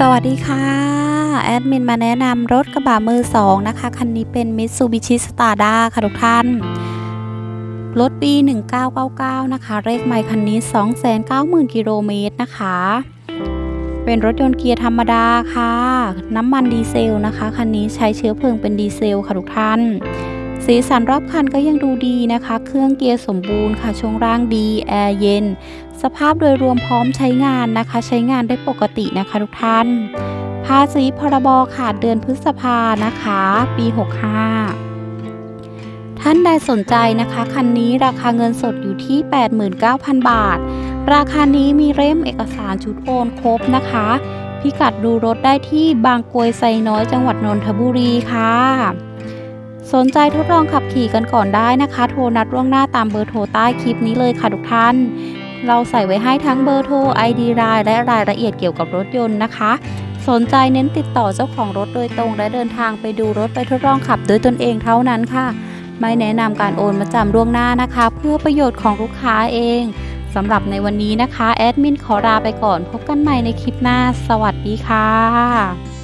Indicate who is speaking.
Speaker 1: สวัสดีค่ะ แอดมินมาแนะนำรถกระบะมือสองนะคะ คันนี้เป็น Mitsubishi Stada ค่ะทุกท่าน รถปี 1999 นะคะ เลขไมล์คันนี้ 290,000 กิโลเมตรนะคะ เป็นรถยนต์เกียร์ธรรมดาค่ะ น้ำมันดีเซลนะคะ คันนี้ใช้เชื้อเพลิงเป็นดีเซลค่ะทุกท่าน สีสันรอบคันก็ยังดูดีนะคะ เครื่องเกียร์สมบูรณ์ค่ะ ช่วงล่างดี แอร์เย็น สภาพโดยรวมพร้อมใช้งานนะคะ ใช้งานได้ปกตินะคะทุกท่าน ภาษีพรบขาดเดือนพฤษภานะคะ ปี 65ท่านใดสนใจนะคะ คันนี้ราคาเงินสดอยู่ที่ 89,000 บาท ราคานี้มีเล่มเอกสารชุดโอนครบนะคะ พิกัดดูรถได้ที่บางกรวยไซน้อยจังหวัดนนทบุรีค่ะ สนใจทดลองขับขี่กันก่อนได้นะคะ โทรนัดล่วงหน้าตามเบอร์โทรใต้คลิปนี้เลยค่ะทุกท่าน เราใส่ไว้ให้ทั้งเบอร์โทร ID ไลน์และรายละเอียดเกี่ยวกับรถยนต์นะคะ สนใจเน้นติดต่อเจ้าของรถโดยตรง และเดินทางไปดูรถไปทดลองขับด้วยตนเองเท่านั้นค่ะ ไม่แนะนำการโอนมาจำล่วงหน้านะคะ เพื่อประโยชน์ของลูกค้าเองสำหรับในวันนี้นะคะแอดมินขอลาไปก่อนพบกันใหม่ในคลิปหน้า สวัสดีค่ะ